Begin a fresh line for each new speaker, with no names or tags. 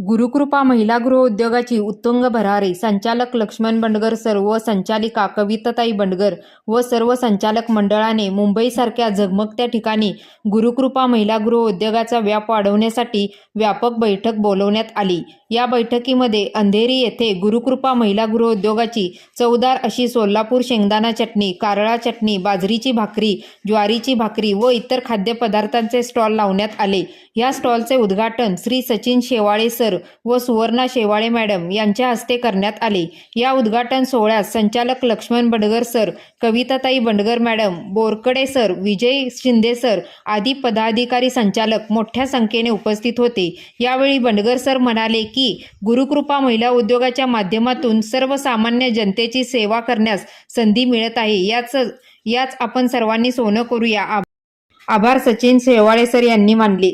गुरुकृपा महिला गृह उद्योगाची उत्तुंग भरारी संचालक लक्ष्मण बंडगर सर व संचालिका कविताताई बंडगर व सर्व संचालक मंडळाने मुंबईसारख्या झगमगत्या ठिकाणी गुरुकृपा महिला गृह उद्योगाचा व्याप वाढवण्यासाठी व्यापक बैठक बोलवण्यात आली. या बैठकीमध्ये अंधेरी येथे गुरुकृपा महिला गृह उद्योगाची चवदार अशी सोलापूर शेंगदाणा चटणी कारळा चटणी बाजरीची भाकरी ज्वारीची भाकरी व इतर खाद्यपदार्थांचे स्टॉल लावण्यात आले. या स्टॉलचे उद्घाटन श्री सचिन शेवाळे सर व सुवर्णा शेवाळे मॅडम यांच्या हस्ते करण्यात आले. या उद्घाटन सोहळ्यास संचालक Laxman Bandgar sir कविताताई Bandgar madam Borkade sir Vijay Shinde sir आदी पदाधिकारी संचालक मोठ्या संख्येने उपस्थित होते. यावेळी बंडगर सर म्हणाले की की गुरुकृपा महिला उद्योगाच्या माध्यमातून सर्वसामान्य जनतेची सेवा करण्यास संधी मिळत आहे. याच याच आपण सर्वांनी सोनं करूया. आभार सचिन शेवाळे सर यांनी मानले.